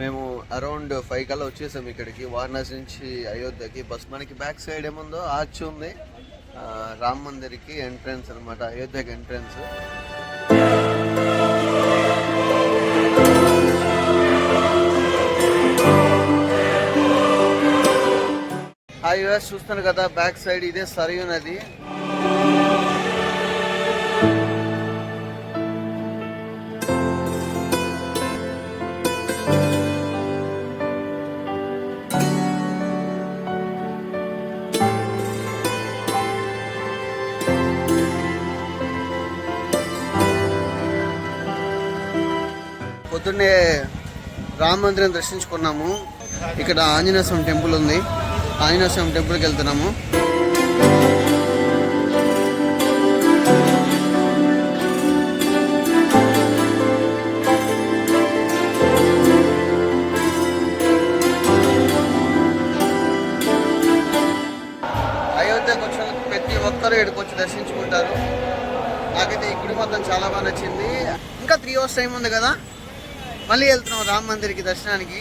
మేము around five కల్లా వచ్చేసాం ఇక్కడికి. వారణాసి నుంచి అయోధ్యకి. బస్ మనకి బ్యాక్ సైడ్ ఏముందో ఆర్చ్ ఉంది. రామ్ మందిర్కి ఎంట్రన్స్ అనమాట అయోధ్యకి ఎంట్రన్స్ ఆ యూఎస్ చూస్తాను కదా బ్యాక్ సైడ్ ఇదే సరియు నది. పొద్దున్నే రామ మందిరం దర్శించుకున్నాము. ఇక్కడ ఆంజనేయ స్వామి టెంపుల్ ఉంది. ఆంజనేయ స్వామి టెంపుల్కి వెళ్తున్నాము. అయోధ్యకు వచ్చిన ప్రతి ఒక్కరూ ఇక్కడికి వచ్చి దర్శించుకుంటారు. నాకైతే ఈ గుడి మొత్తం చాలా బాగా నచ్చింది. ఇంకా త్రీ అవర్స్ టైం ఉంది కదా? మళ్ళీ వెళ్తున్నాం రామ్ మందిర్కి దర్శనానికి.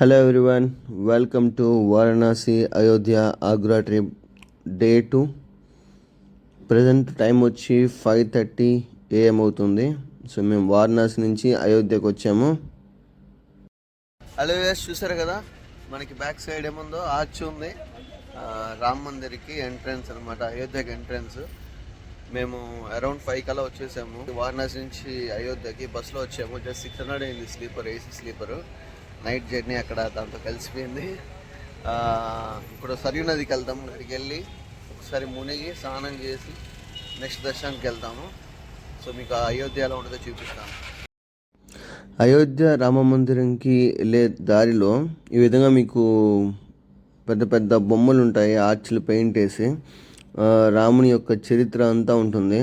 Hello everyone welcome to Varanasi Ayodhya Agra trip day two present time వచ్చి ఫైవ్ థర్టీ ఏఎం అవుతుంది. సో మేము వారణాసి నుంచి అయోధ్యకు వచ్చాము. హలో ఎస్ చూసారు కదా? మనకి బ్యాక్ సైడ్ ఏముందో? ఆర్చ్ ఉంది. రామ్ మందిర్కి ఎంట్రన్స్ అనమాట అయోధ్యకి ఎంట్రన్స్ మేము అరౌండ్ ఫైవ్ కల్లా వచ్చేసాము. వారణాసి నుంచి అయోధ్యకి బస్సులో వచ్చాము. జస్ట్ సిక్స్ హండ్రెడ్ అయింది sleeper AC sleeper night journey అక్కడ దాంతో కలిసిపోయింది. ఇప్పుడు సరియు నదికి వెళ్తాము అక్కడికి వెళ్ళి ఒకసారి మునిగి స్నానం చేసి నెక్స్ట్ దర్శనానికి వెళ్తాము. సో మీకు అయోధ్య ఎలా ఉంటుందో చూపిస్తాను. అయోధ్య రామ మందిరంకి వెళ్ళే దారిలో ఈ విధంగా మీకు పెద్ద పెద్ద బొమ్మలు ఉంటాయి ఆర్చ్లు పెయింట్ వేసి రాముని యొక్క చరిత్ర అంతా ఉంటుంది.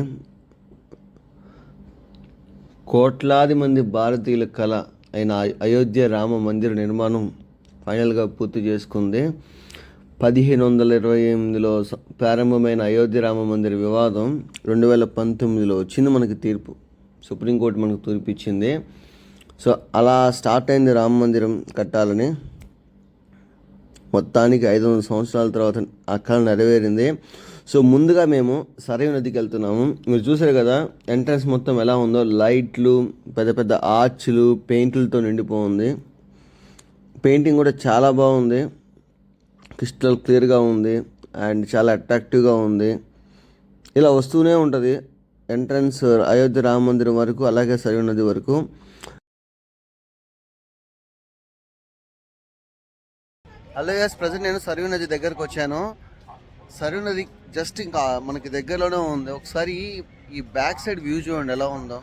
కోట్లాది మంది భారతీయుల కళ అయిన అయోధ్య రామ మందిర నిర్మాణం ఫైనల్గా పూర్తి చేసుకుంది. పదిహేను వందల ఇరవై ఎనిమిదిలో ప్రారంభమైన అయోధ్య రామ మందిర వివాదం రెండు వేల పంతొమ్మిదిలో వచ్చింది మనకి తీర్పు సుప్రీంకోర్టు మనకు తీర్పు ఇచ్చింది సో అలా స్టార్ట్ అయింది రామ మందిరం కట్టాలని. మొత్తానికి ఐదు వందల సంవత్సరాల తర్వాత అక్కడ నెరవేరింది. సో ముందుగా మేము సరైన నదికి వెళ్తున్నాము. మీరు చూసారు కదా ఎంట్రన్స్ మొత్తం ఎలా ఉందో. లైట్లు పెద్ద పెద్ద ఆర్చ్లు పెయింట్లతో నిండిపోయింది. పెయింటింగ్ కూడా చాలా బాగుంది. క్రిస్టల్ క్లియర్గా ఉంది అండ్ చాలా అట్రాక్టివ్గా ఉంది. ఇలా వస్తూనే ఉంటుంది ఎంట్రన్స్ అయోధ్య రామ మందిరం వరకు అలాగే సరైన నది వరకు. హలో ఎస్ ప్రజెంట్ నేను సరియు నది దగ్గరకు వచ్చాను. సరియు నది జస్ట్ ఇంకా మనకి దగ్గరలోనే ఉంది. ఒకసారి ఈ బ్యాక్ సైడ్ వ్యూ చూడండి ఎలా ఉందో.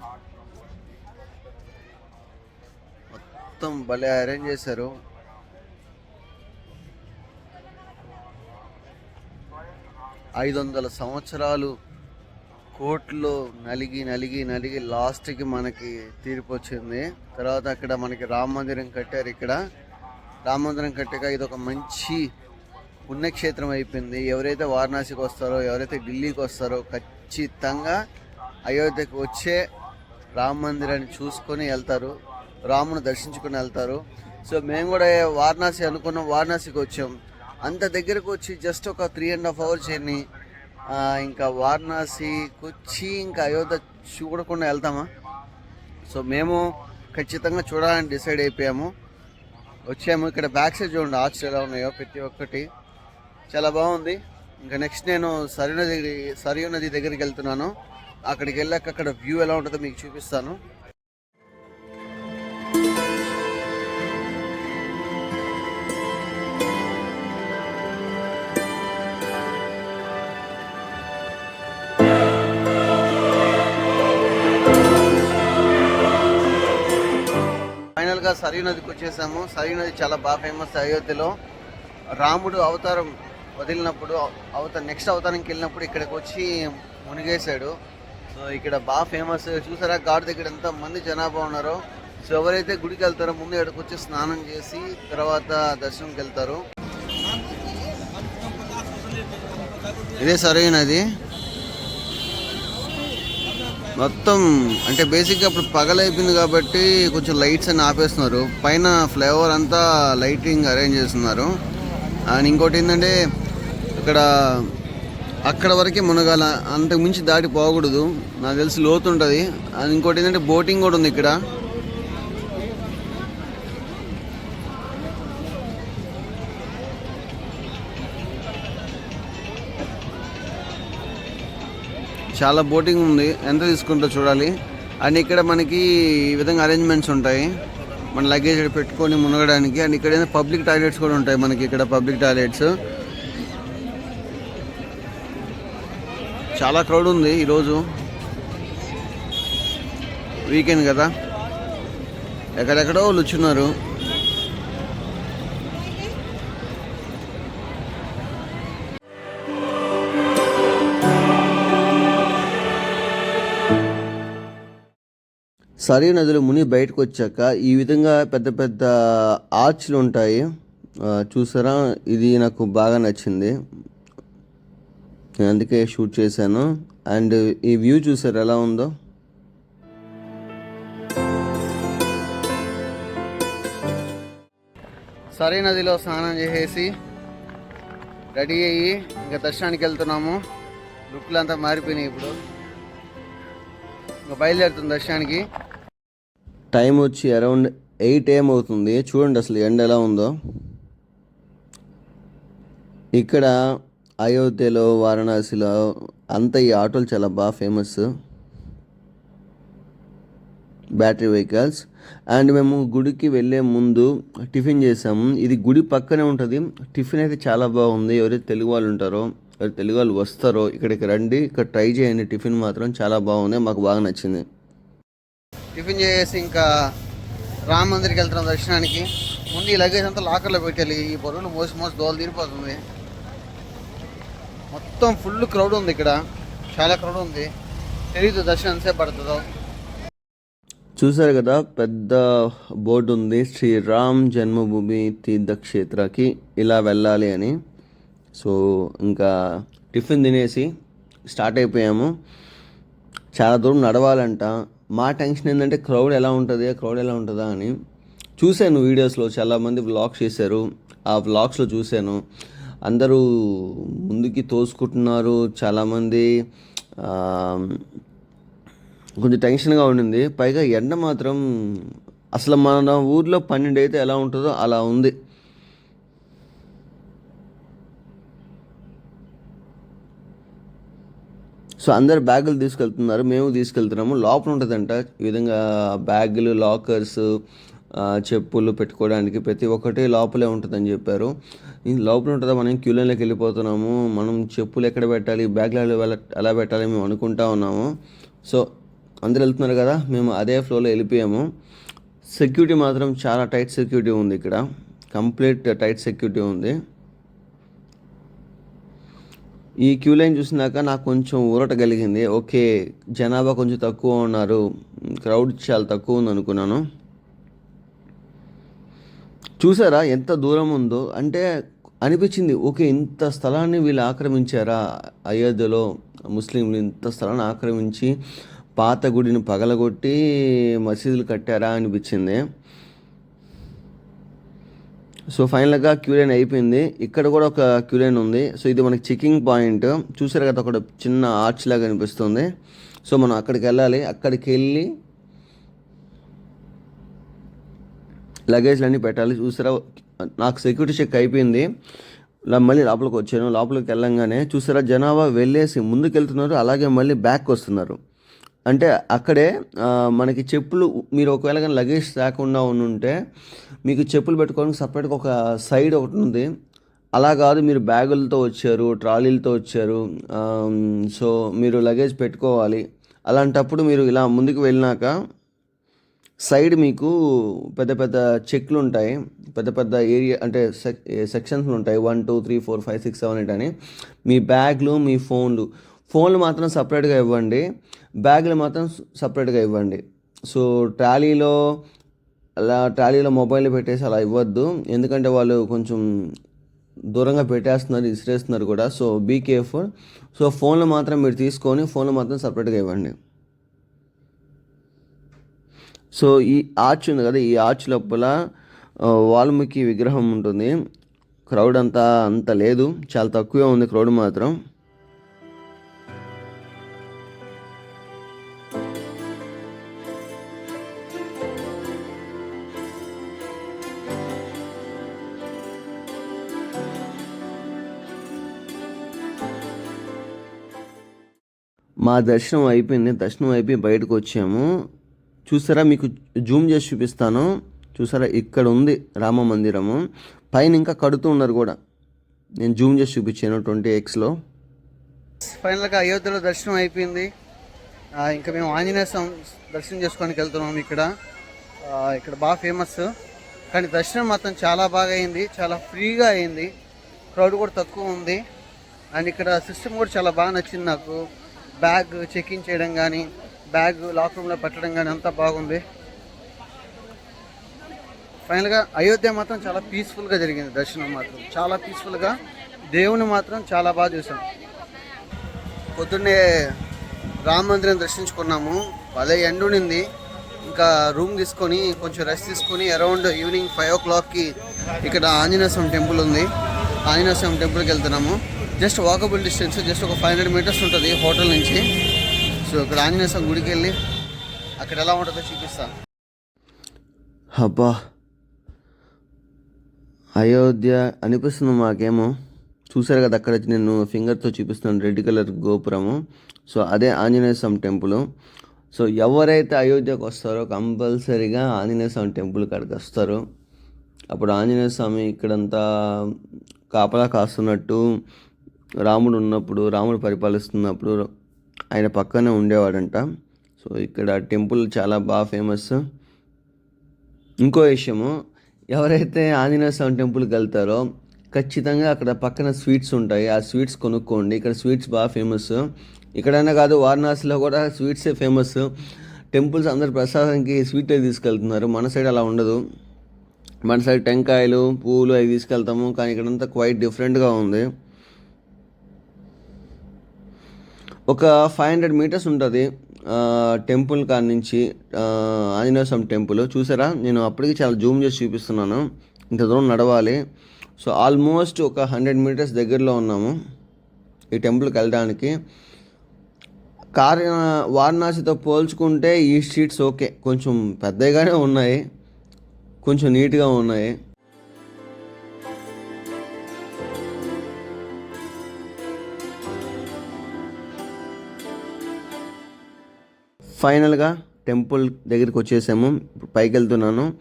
మొత్తం భలే అరేంజ్ చేశారు. ఐదు వందల సంవత్సరాలు కోర్టులో నలిగి నలిగి నలిగి లాస్ట్కి మనకి తీర్పు వచ్చింది. తర్వాత అక్కడ మనకి రామ మందిరం కట్టారు ఇక్కడ. రామమందిరం కట్టాక ఇది ఒక మంచి పుణ్యక్షేత్రం అయిపోయింది. ఎవరైతే వారణాసికి వస్తారో ఎవరైతే ఢిల్లీకి వస్తారో ఖచ్చితంగా అయోధ్యకు వచ్చే రామ మందిరాన్ని చూసుకొని వెళ్తారు. రాముని దర్శించుకొని వెళ్తారు. సో మేము కూడా వారణాసి అనుకున్నాం వారణాసికి వచ్చాం. అంత దగ్గరకు వచ్చి జస్ట్ ఒక three and half hour journey ఇంకా వారణాసికి వచ్చి ఇంకా అయోధ్య చూడకుండా వెళ్తామా? సో మేము ఖచ్చితంగా చూడాలని డిసైడ్ అయిపోయాము. వచ్చాము. ఇక్కడ బ్యాక్ సైడ్ చూడండి ఆర్చ్ ఎలా ఉన్నాయో ప్రతి ఒక్కటి. చాలా బాగుంది. ఇంకా నెక్స్ట్ నేను సరియు నది సరియు నది దగ్గరికి వెళ్తున్నాను. అక్కడికి వెళ్ళాక అక్కడ వ్యూ ఎలా ఉంటుందో మీకు చూపిస్తాను. ఫైనల్గా సరయూ నదికి వచ్చేసాము. సరయూ నది చాలా బాగా ఫేమస్ అయోధ్యలో. రాముడు అవతారం వదిలినప్పుడు అవతారం నెక్స్ట్ అవతారంకి వెళ్ళినప్పుడు ఇక్కడికి వచ్చి మునిగేశాడు. సో ఇక్కడ బాగా ఫేమస్. చూసారా ఘాట్ దగ్గర ఎంత మంది జనాభా ఉన్నారో. సో ఎవరైతే గుడికి వెళ్తారో ముందు ఇక్కడికి వచ్చి స్నానం చేసి తర్వాత దర్శనంకి వెళ్తారు. ఇదే సరైనది మొత్తం అంటే బేసిక్గా ఇప్పుడు పగలైపోయింది కాబట్టి కొంచెం లైట్స్ అని ఆపేస్తున్నారు. పైన ఫ్లేవర్ అంతా లైటింగ్ అరేంజ్ చేస్తున్నారు. అండ్ ఇంకోటి ఏంటంటే ఇక్కడ అక్కడ వరకే మునగాల అంతకు మించి దాటి పోకూడదు. నాకు తెలిసి లోతు ఉంటుంది అండ్ ఇంకోటి ఏంటంటే బోటింగ్ కూడా ఉంది ఇక్కడ. చాలా బోటింగ్ ఉంది. ఎంత తీసుకుంటో చూడాలి. అండ్ ఇక్కడ మనకి ఈ విధంగా అరేంజ్మెంట్స్ ఉంటాయి. మన లగేజ్ పెట్టుకొని మునగడానికి అండ్ ఇక్కడ పబ్లిక్ టాయిలెట్స్ కూడా ఉంటాయి మనకి ఇక్కడ పబ్లిక్ టాయిలెట్స్ చాలా క్రౌడ్ ఉంది ఈరోజు. వీకెండ్ కదా. ఎక్కడెక్కడో వాళ్ళు వచ్చున్నారు సరియు నదిలో ముని బయటకు వచ్చాక ఈ విధంగా పెద్ద పెద్ద ఆర్చ్లు ఉంటాయి చూసారా? ఇది నాకు బాగా నచ్చింది. నేను అందుకే షూట్ చేశాను. అండ్ ఈ వ్యూ చూసారు? ఎలా ఉందో? సరే నదిలో స్నానం చేసేసి రెడీ అయ్యి ఇంకా దర్శనానికి వెళ్తున్నాము. లుక్లు అంతా మారిపోయినాయి ఇప్పుడు. ఇంకా బయలుదేరుతుంది దర్శనానికి. టైం వచ్చి అరౌండ్ ఎయిట్ ఏం అవుతుంది. చూడండి అసలు ఎండ ఎలా ఉందో. ఇక్కడ అయోధ్యలో వారణాసిలో అంత ఈ ఆటోలు చాలా బాగా ఫేమస్. Battery vehicles. అండ్ మేము గుడికి వెళ్ళే ముందు టిఫిన్ చేసాము ఇది గుడి పక్కనే ఉంటుంది. టిఫిన్ అయితే చాలా బాగుంది. ఎవరైతే తెలుగు వాళ్ళు ఉంటారో ఎవరు తెలుగు వాళ్ళు వస్తారో ఇక్కడికి రండి. ఇక్కడ ట్రై చేయండి. టిఫిన్ మాత్రం చాలా బాగుంది. మాకు బాగా నచ్చింది. టిఫిన్ చేసి ఇంకా రామ మందిర్కి వెళ్తున్నాం దర్శనానికి. ముందు ఈ లగేజ్ అంతా లాకర్లో పెట్టాలి ఈ బరువులు మోసి మోసి దోలు తీరిపోతుంది. మొత్తం ఫుల్ క్రౌడ్ ఉంది ఇక్కడ. చాలా క్రౌడ్ ఉంది. తెలీదు దర్శనం ఎంతసేపు పడుతుందో. చూసారు కదా పెద్ద బోర్డు ఉంది. శ్రీ రామ్ జన్మభూమి తీర్థక్షేత్రకి ఇలా వెళ్ళాలి అని. సో ఇంకా టిఫిన్ తినేసి స్టార్ట్ అయిపోయాము. చాలా దూరం నడవాలంట. మా టెన్షన్ ఏంటంటే క్రౌడ్ ఎలా ఉంటుంది క్రౌడ్ ఎలా ఉంటుందా అని చూశాను వీడియోస్లో. చాలామంది వ్లాగ్స్ చేశారు. ఆ వ్లాగ్స్లో చూశాను. అందరూ ముందుకి తోసుకుంటున్నారు. చాలామంది కొంచెం టెన్షన్గా ఉండింది. పైగా ఎండ మాత్రం అసలు మన ఊర్లో పన్నెండు అయితే ఎలా ఉంటుందో అలా ఉంది. సో అందరు బ్యాగులు తీసుకెళ్తున్నారు మేము తీసుకెళ్తున్నాము. లోపల ఉంటుందంట ఈ విధంగా బ్యాగులు లాకర్స్ చెప్పులు పెట్టుకోవడానికి ప్రతి ఒక్కటి లోపలే ఉంటుందని చెప్పారు. లోపల ఉంటుందా మనం క్యూలైన్లోకి వెళ్ళిపోతున్నాము మనం చెప్పులు ఎక్కడ పెట్టాలి బ్యాగ్లలో ఎలా పెట్టాలి మేము అనుకుంటా ఉన్నాము. సో అందరు వెళ్తున్నారు కదా మేము అదే ఫ్లోలో వెళ్ళిపోయాము. సెక్యూరిటీ మాత్రం చాలా టైట్ సెక్యూరిటీ ఉంది ఇక్కడ. కంప్లీట్ టైట్ సెక్యూరిటీ ఉంది. ఈ క్యూ లైన్ చూసినాక నాకు కొంచెం ఊరట కలిగింది. ఓకే జనాభా కొంచెం తక్కువ ఉన్నారు. క్రౌడ్ చాలా తక్కువ ఉంది అనుకున్నాను. చూసారా ఎంత దూరం ఉందో? అంటే అనిపించింది ఓకే ఇంత స్థలాన్ని వీళ్ళు ఆక్రమించారా? అయోధ్యలో ముస్లింలు ఇంత స్థలాన్ని ఆక్రమించి పాత గుడిని పగలగొట్టి మసీదులు కట్టారా అనిపించింది. సో ఫైనల్గా క్యూలైన్ అయిపోయింది. ఇక్కడ కూడా ఒక క్యూలైన్ ఉంది. సో ఇది మనకి చెకింగ్ పాయింట్ చూసారు కదా ఒక చిన్న ఆర్చ్ లాగా అనిపిస్తుంది సో మనం అక్కడికి వెళ్ళాలి. అక్కడికి వెళ్ళి లగేజ్లు అన్నీ పెట్టాలి. చూసారా నాకు సెక్యూరిటీ చెక్ అయిపోయింది. మళ్ళీ లోపలికి వచ్చాను. లోపలికి వెళ్ళంగానే చూసారా జనాభా వెళ్ళేసి ముందుకు వెళ్తున్నారు అలాగే మళ్ళీ బ్యాక్ వస్తున్నారు. అంటే అక్కడే మనకి చెప్పులు మీరు ఒకవేళ కానీ లగేజ్ లేకుండా ఉంటే మీకు చెప్పులు పెట్టుకోవడానికి సపరేట్గా ఒక సైడ్ ఒకటి ఉంది. అలా కాదు మీరు బ్యాగులతో వచ్చారు ట్రాలీలతో వచ్చారు సో మీరు లగేజ్ పెట్టుకోవాలి. అలాంటప్పుడు మీరు ఇలా ముందుకు వెళ్ళినాక సైడ్ మీకు పెద్ద పెద్ద చెక్లు ఉంటాయి. పెద్ద పెద్ద ఏరియా అంటే సెక్షన్స్ ఉంటాయి. One two three four five six seven eight అని. మీ బ్యాగ్లు మీ ఫోన్లు ఫోన్లు మాత్రం సపరేట్గా ఇవ్వండి బ్యాగులు మాత్రం సపరేట్గా ఇవ్వండి. సో ట్రాలీలో అలా ట్రాలీలో మొబైల్ పెట్టేసి అలా ఇవ్వద్దు. ఎందుకంటే వాళ్ళు కొంచెం దూరంగా పెట్టేస్తున్నారు ఇసిరేస్తున్నారు కూడా. సో బీ కేర్ఫుల్ సో ఫోన్లు మాత్రం మీరు తీసుకొని ఫోన్లు మాత్రం సపరేట్గా ఇవ్వండి. సో ఈ ఆర్చ్ ఉంది కదా ఈ ఆర్చ్ లోపల వాల్మీకి విగ్రహం ఉంటుంది. క్రౌడ్ అంతా అంత లేదు చాలా తక్కువే ఉంది క్రౌడ్ మాత్రం. మా దర్శనం అయిపోయింది. దర్శనం అయిపోయి బయటకు వచ్చాము. చూసారా? మీకు జూమ్ చేసి చూపిస్తాను. చూసారా? ఇక్కడ ఉంది రామ మందిరము. పైన ఇంకా కడుతూ ఉన్నారు కూడా. నేను జూమ్ చేసి చూపించాను ట్వంటీ ఎక్స్లో ఫైనల్గా అయోధ్యలో దర్శనం అయిపోయింది. ఇంకా మేము ఆంజనేయ స్వామి దర్శనం చేసుకోనికి వెళ్తున్నాం ఇక్కడ. ఇక్కడ బాగా ఫేమస్. కానీ దర్శనం మాత్రం చాలా బాగా అయింది. చాలా ఫ్రీగా అయింది. క్రౌడ్ కూడా తక్కువ ఉంది. అండ్ ఇక్కడ సిస్టమ్ కూడా చాలా బాగా నచ్చింది నాకు. బ్యాగ్ చెకింగ్ చేయడం కానీ బ్యాగ్ లాక్ రూమ్లో పెట్టడం కానీ అంతా బాగుంది. ఫైనల్గా అయోధ్య మాత్రం చాలా పీస్ఫుల్గా జరిగింది దర్శనం మాత్రం. చాలా పీస్ఫుల్గా దేవుని మాత్రం చాలా బాగా చూసాం. పొద్దున్నే రామ మందిరం దర్శించుకున్నాము. భలే ఎండ్ ఉండింది. ఇంకా రూమ్ తీసుకొని కొంచెం రెస్ట్ తీసుకొని అరౌండ్ ఈవినింగ్ ఫైవ్ ఓ క్లాక్కి ఇక్కడ ఆంజనేయ స్వామి టెంపుల్ ఉంది. ఆంజనేయ స్వామి టెంపుల్కి వెళ్తున్నాము. జస్ట్ వాకబుల్ డిస్టెన్స్ జస్ట్ ఒక ఫైవ్ హండ్రెడ్ మీటర్స్ ఉంటుంది హోటల్ నుంచి. సో ఇక్కడ ఆంజనేయ స్వామి గుడికి వెళ్ళి అక్కడ ఎలా ఉంటుందో చూపిస్తాను. అబ్బా. అయోధ్య అనిపిస్తుంది మాకేమో. చూసారు కదా అక్కడ నేను ఫింగర్తో చూపిస్తున్నాను రెడ్ కలర్ గోపురము. సో అదే ఆంజనేయ స్వామి టెంపుల్. సో ఎవరైతే అయోధ్యకు వస్తారో కంపల్సరీగా ఆంజనేయ స్వామి టెంపుల్ కాడికి వస్తారు. అప్పుడు ఆంజనేయ స్వామి ఇక్కడంతా కాపలా కాస్తున్నట్టు రాముడు ఉన్నప్పుడు రాముడు పరిపాలిస్తున్నప్పుడు ఆయన పక్కనే ఉండేవాడంట. సో ఇక్కడ టెంపుల్ చాలా బాగా ఫేమస్. ఇంకో విషయము ఎవరైతే ఆంజనేయ స్వామి టెంపుల్కి వెళ్తారో ఖచ్చితంగా అక్కడ పక్కన స్వీట్స్ ఉంటాయి. ఆ స్వీట్స్ కొనుక్కోండి. ఇక్కడ స్వీట్స్ బాగా ఫేమస్. ఇక్కడైనా కాదు వారణాసిలో కూడా స్వీట్సే ఫేమస్. టెంపుల్స్ అందరు ప్రసాదానికి స్వీట్లే తీసుకెళ్తున్నారు. మన సైడ్ అలా ఉండదు. మన సైడ్ టెంకాయలు పువ్వులు అవి తీసుకెళ్తాము. కానీ ఇక్కడంతా క్వైట్ డిఫరెంట్గా ఉంది. ఒక ఫైవ్ హండ్రెడ్ మీటర్స్ ఉంటుంది. టెంపుల్ కాడ నుంచి ఆంజనేయ స్వామి టెంపుల్ చూసారా? నేను అప్పటికి చాలా జూమ్ చేసి చూపిస్తున్నాను. ఇంత దూరం నడవాలి. సో ఆల్మోస్ట్ ఒక హండ్రెడ్ మీటర్స్ దగ్గరలో ఉన్నాము. ఈ టెంపుల్కి వెళ్ళడానికి. కార్ వారణాసితో పోల్చుకుంటే ఈ స్ట్రీట్స్ ఓకే కొంచెం పెద్దగానే ఉన్నాయి. కొంచెం నీట్గా ఉన్నాయి. ఫైనల్గా టెంపుల్ దగ్గరికి వచ్చేసాము. పైకి వెళ్తున్నాను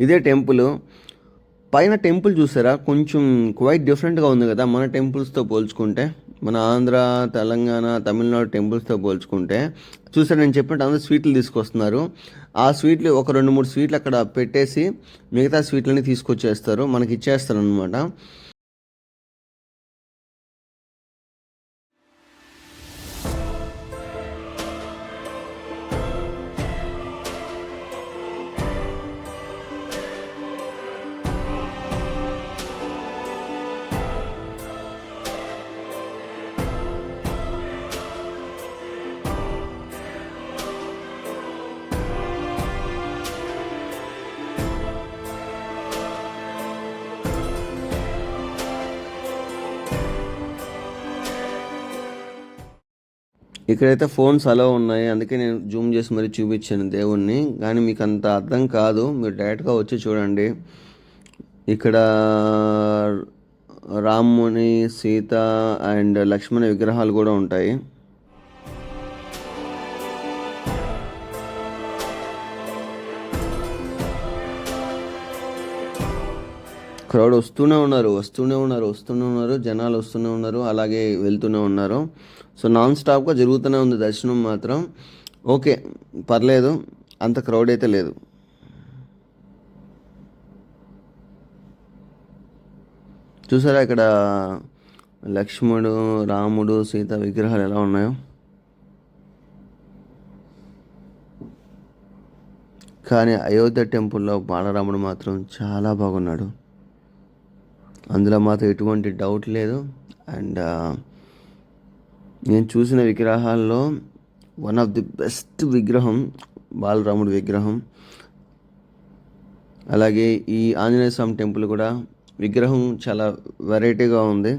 ఇదే టెంపుల్. పైన టెంపుల్ చూసారా? కొంచెం క్వైట్ డిఫరెంట్గా ఉంది కదా మన టెంపుల్స్తో పోల్చుకుంటే. మన ఆంధ్ర తెలంగాణ తమిళనాడు టెంపుల్స్తో పోల్చుకుంటే. చూసారా నేను చెప్పినట్టు అందరూ స్వీట్లు తీసుకొస్తున్నారు. ఆ స్వీట్లు ఒక రెండు మూడు స్వీట్లు అక్కడ పెట్టేసి మిగతా స్వీట్లని తీసుకొచ్చేస్తారు. మనకి ఇచ్చేస్తారు అనమాట ఇక్కడైతే ఫోన్స్ అలా ఉన్నాయి. అందుకే నేను జూమ్ చేసి మరీ చూపించాను దేవుణ్ణి. కానీ మీకు అంత అర్థం కాదు. మీరు డైరెక్ట్గా వచ్చి చూడండి. ఇక్కడ రాముని సీత అండ్ లక్ష్మణ విగ్రహాలు కూడా ఉంటాయి. క్రౌడ్ వస్తూనే ఉన్నారు వస్తూనే ఉన్నారు వస్తూనే ఉన్నారు జనాలు వస్తూనే ఉన్నారు అలాగే వెళ్తూనే ఉన్నారు. సో నాన్ స్టాప్గా జరుగుతూనే ఉంది దర్శనం మాత్రం. ఓకే పర్లేదు అంత క్రౌడ్ అయితే లేదు. చూసారా ఇక్కడ లక్ష్మణుడు రాముడు సీత విగ్రహాలు ఎలా ఉన్నాయో? కానీ అయోధ్య టెంపుల్లో బాలరాముడు మాత్రం చాలా బాగున్నాడు. అందులో మాత్రం ఎటువంటి డౌట్ లేదు. అండ్ uh, నేను చూసిన విగ్రహాల్లో వన్ ఆఫ్ ది బెస్ట్ విగ్రహం బాలరాముడి విగ్రహం. అలాగే ఈ ఆంజనేయ స్వామి టెంపుల్ కూడా విగ్రహం చాలా వెరైటీగా ఉంది.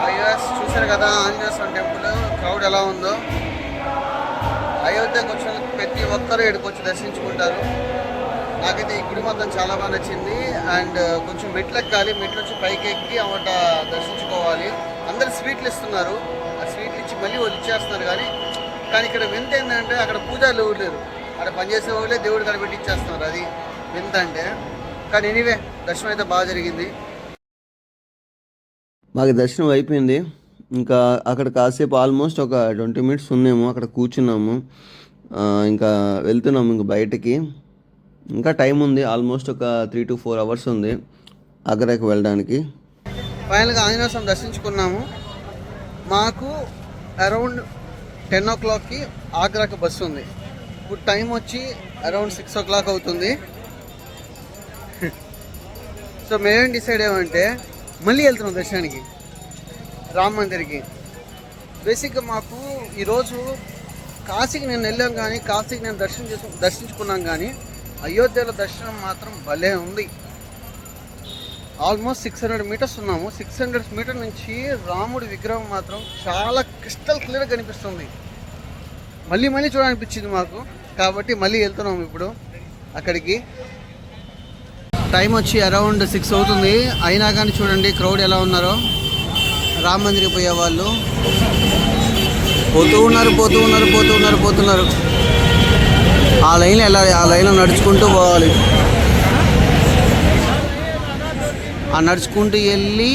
చూసారు చూశారు కదా ఆంజనేయ స్వామి టెంపుల్ క్రౌడ్ ఎలా ఉందో. అయోధ్యకు వచ్చిన ప్రతి ఒక్కరూ ఇక్కడికి వచ్చి దర్శించుకుంటారు మొత్తం చాలా బాగా నచ్చింది. అండ్ uh, కొంచెం మెట్లు ఎక్కాలి. మెట్లు వచ్చి పైకి ఎక్కి అమ్మట దర్శించుకోవాలి. అందరు స్వీట్లు ఇస్తున్నారు. ఆ స్వీట్లు ఇచ్చి మళ్ళీ వాళ్ళు ఇచ్చేస్తున్నారు కానీ కానీ ఇక్కడ వింత ఏంటంటే అక్కడ పూజలు ఎవరు లేరు. అక్కడ పనిచేసే వాళ్ళే దేవుడు కనిపెట్టి ఇచ్చేస్తున్నారు. అది వింత అంటే. కానీ ఎనీవే దర్శనం అయితే బాగా జరిగింది. మాకు దర్శనం అయిపోయింది. ఇంకా అక్కడ కాసేపు ఆల్మోస్ట్ ఒక ట్వంటీ మినిట్స్ ఉన్నాము అక్కడ కూర్చున్నాము. ఇంకా వెళ్తున్నాము ఇంకా బయటకి. ఇంకా టైం ఉంది ఆల్మోస్ట్ ఒక త్రీ టు ఫోర్ అవర్స్ ఉంది ఆగ్రాకి వెళ్ళడానికి. ఫైనల్గా ఆంజనేయ స్వామి దర్శించుకున్నాము. మాకు అరౌండ్ టెన్ ఓ క్లాక్కి ఆగ్రాకి బస్సు ఉంది. ఇప్పుడు టైం వచ్చి అరౌండ్ సిక్స్ ఓ క్లాక్ అవుతుంది. సో మేమేం డిసైడ్ అయ్యామంటే మళ్ళీ వెళ్తున్నాం దర్శనానికి రామ్ మందిర్కి. బేసిక్గా మాకు ఈరోజు కాశీకి నేను వెళ్ళాం కానీ కాశీకి నేను దర్శనం చేసు దర్శించుకున్నాం కానీ అయోధ్యలో దర్శనం మాత్రం భలే ఉంది. ఆల్మోస్ట్ సిక్స్ హండ్రెడ్ మీటర్స్ ఉన్నాము. సిక్స్ హండ్రెడ్ మీటర్ నుంచి రాముడి విగ్రహం మాత్రం చాలా క్రిస్టల్ క్లియర్గా కనిపిస్తుంది. మళ్ళీ మళ్ళీ చూడాలనిపించింది మాకు. కాబట్టి మళ్ళీ వెళ్తున్నాము ఇప్పుడు అక్కడికి. టైం వచ్చి అరౌండ్ సిక్స్ అవుతుంది. అయినా కానీ చూడండి క్రౌడ్ ఎలా ఉన్నారో. రామ మందిరికి పోయే వాళ్ళు. పోతూ ఉన్నారు పోతూ ఉన్నారు పోతూ ఉన్నారు పోతున్నారు. ఆ లైన్ వెళ్ళాలి ఆ లైన్లో నడుచుకుంటూ పోవాలి. ఆ నడుచుకుంటూ వెళ్ళి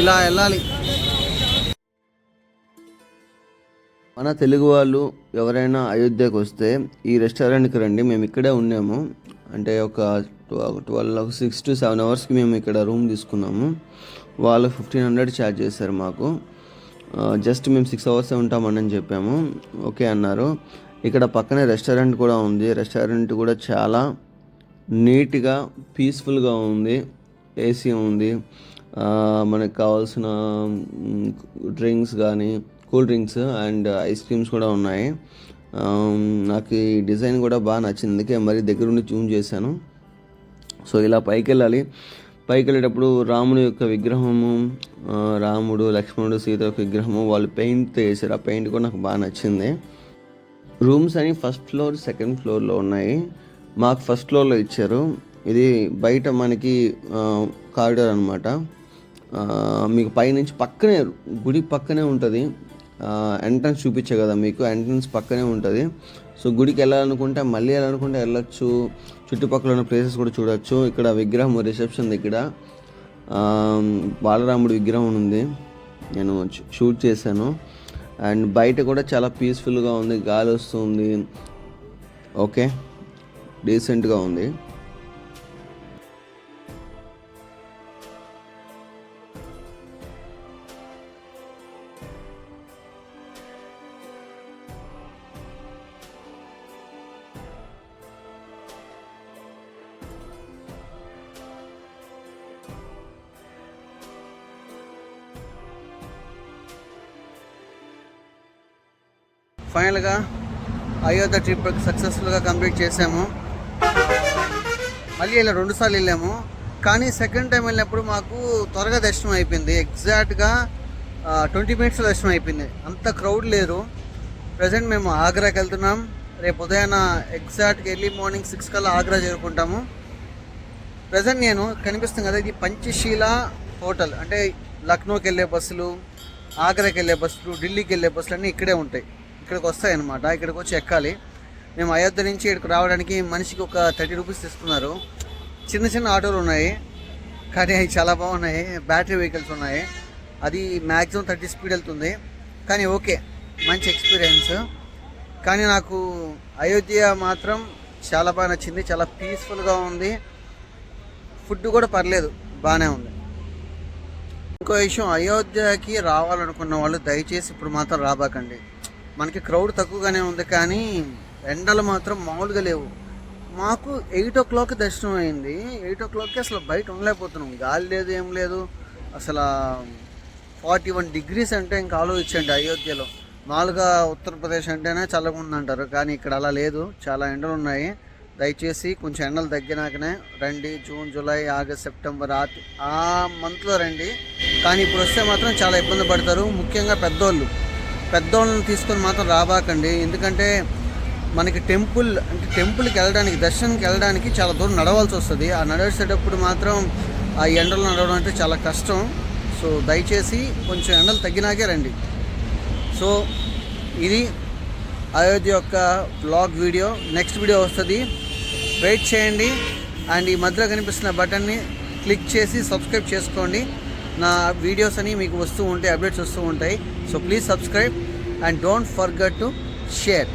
ఇలా వెళ్ళాలి. మన తెలుగు వాళ్ళు ఎవరైనా అయోధ్యకు వస్తే ఈ రెస్టారెంట్కి రండి మేము ఇక్కడే ఉన్నాము. అంటే ఒక ట్వెల్వ్ సిక్స్ టు సెవెన్ అవర్స్కి మేము ఇక్కడ రూమ్ తీసుకున్నాము. వాళ్ళు ఫిఫ్టీన్ హండ్రెడ్ ఛార్జ్ చేశారు మాకు. జస్ట్ మేము సిక్స్ అవర్సే ఉంటామని చెప్పాము. ఓకే అన్నారు. ఇక్కడ పక్కనే రెస్టారెంట్ కూడా ఉంది. రెస్టారెంట్ కూడా చాలా నీట్గా పీస్ఫుల్గా ఉంది. ఏసీ ఉంది. మనకు కావాల్సిన డ్రింక్స్ కానీ cool drinks and ice creams కూడా ఉన్నాయి. నాకు ఈ డిజైన్ కూడా బాగా నచ్చింది. అందుకే మరి దగ్గరుండి చూన్ చేశాను. సో ఇలా పైకి వెళ్ళాలి పైకి వెళ్ళేటప్పుడు రాముని యొక్క విగ్రహము రాముడు లక్ష్మణుడు సీత యొక్క విగ్రహము వాళ్ళు పెయింట్ వేసారు ఆ పెయింట్ కూడా నాకు బాగా నచ్చింది. రూమ్స్ అని ఫస్ట్ ఫ్లోర్ సెకండ్ ఫ్లోర్లో ఉన్నాయి. మాకు ఫస్ట్ ఫ్లోర్లో ఇచ్చారు. ఇది బయట మనకి కారిడార్ అనమాట మీకు పైనుంచి పక్కనే గుడి పక్కనే ఉంటుంది. ఎంట్రన్స్ చూపించే కదా మీకు ఎంట్రన్స్ పక్కనే ఉంటుంది. సో గుడికి వెళ్ళాలనుకుంటే మళ్ళీ వెళ్ళాలనుకుంటే వెళ్ళొచ్చు. చుట్టుపక్కల ఉన్న ప్లేసెస్ కూడా చూడొచ్చు. ఇక్కడ విగ్రహం రిసెప్షన్ దగ్గర బాలరాముడి విగ్రహం ఉంది. నేను షూట్ చేశాను. అండ్ బయట కూడా చాలా పీస్ఫుల్గా ఉంది గాలి వస్తుంది. ఓకే డీసెంట్గా ఉంది. యొక్క ట్రిప్ సక్సెస్ఫుల్గా కంప్లీట్ చేసాము మళ్ళీ ఇలా రెండుసార్లు వెళ్ళాము. కానీ సెకండ్ టైం వెళ్ళినప్పుడు మాకు త్వరగా దర్శనం అయిపోయింది. ఎగ్జాక్ట్గా ట్వంటీ మినిట్స్ దర్శనం అయిపోయింది. అంత క్రౌడ్ లేరు. ప్రజెంట్ మేము ఆగ్రాకి వెళ్తున్నాం. రేపు ఉదయాన ఎగ్జాక్ట్గా ఎర్లీ మార్నింగ్ సిక్స్ కల్లా ఆగ్రా చేరుకుంటాము. ప్రజెంట్ నేను కనిపిస్తుంది కదా ఇది పంచశీల హోటల్. అంటే లక్నోకి వెళ్ళే బస్సులు ఆగ్రాకి వెళ్ళే బస్సులు ఢిల్లీకి వెళ్ళే బస్సులు అన్నీ ఇక్కడే ఉంటాయి. ఇక్కడికి వస్తాయి అనమాట ఇక్కడికి వచ్చి ఎక్కాలి. మేము అయోధ్య నుంచి ఇక్కడికి రావడానికి మనిషికి ఒక థర్టీ రూపీస్ ఇస్తున్నారు చిన్న చిన్న ఆటోలు ఉన్నాయి. కానీ అవి చాలా బాగున్నాయి. బ్యాటరీ వెహికల్స్ ఉన్నాయి. అది మ్యాక్సిమం థర్టీ స్పీడ్ వెళ్తుంది. కానీ ఓకే మంచి ఎక్స్పీరియన్స్. కానీ నాకు అయోధ్య మాత్రం చాలా బాగా నచ్చింది. చాలా పీస్ఫుల్గా ఉంది. ఫుడ్ కూడా పర్లేదు. బాగానే ఉంది. ఇంకో విషయం అయోధ్యకి రావాలనుకున్న వాళ్ళు దయచేసి ఇప్పుడు మాత్రం రాబాకండి. మనకి క్రౌడ్ తక్కువగానే ఉంది కానీ ఎండలు మాత్రం మామూలుగా లేవు. మాకు ఎయిట్ ఓ క్లాక్ దర్శనం అయింది. ఎయిట్ ఓ క్లాక్కి అసలు బయట ఉండలేకపోతున్నాం. గాలి లేదు ఏం లేదు. అసలు ఫార్టీ వన్ డిగ్రీస్ అంటే ఇంకా ఆలోచించండి అయోధ్యలో. మామూలుగా ఉత్తరప్రదేశ్ అంటేనే చల్లగా అంటారు కానీ ఇక్కడ అలా లేదు. చాలా ఎండలు ఉన్నాయి దయచేసి కొంచెం ఎండలు తగ్గినాకనే రండి. జూన్ జూలై ఆగస్ట్ సెప్టెంబర్ ఆ ఆ మంత్లో రండి. కానీ ఇప్పుడు వస్తే మాత్రం చాలా ఇబ్బంది పడతారు. ముఖ్యంగా పెద్దోళ్ళు. పెద్దోళ్ళని తీసుకొని మాత్రం రాబాకండి. ఎందుకంటే మనకి టెంపుల్ అంటే టెంపుల్కి వెళ్ళడానికి దర్శనంకి వెళ్ళడానికి చాలా దూరం నడవాల్సి వస్తుంది. ఆ నడిచేటప్పుడు మాత్రం ఆ ఎండలు నడవడం అంటే చాలా కష్టం. సో దయచేసి కొంచెం ఎండలు తగ్గినాకే రండి. సో ఇది అయోధ్య యొక్క బ్లాగ్ వీడియో. నెక్స్ట్ వీడియో వస్తుంది. వెయిట్ చేయండి. అండ్ ఈ మధ్యలో కనిపిస్తున్న బటన్ని క్లిక్ చేసి సబ్స్క్రైబ్ చేసుకోండి. నా వీడియోస్ అని మీకు వస్తూ ఉంటాయి అప్డేట్స్ వస్తూ ఉంటాయి. So please subscribe and don't forget to share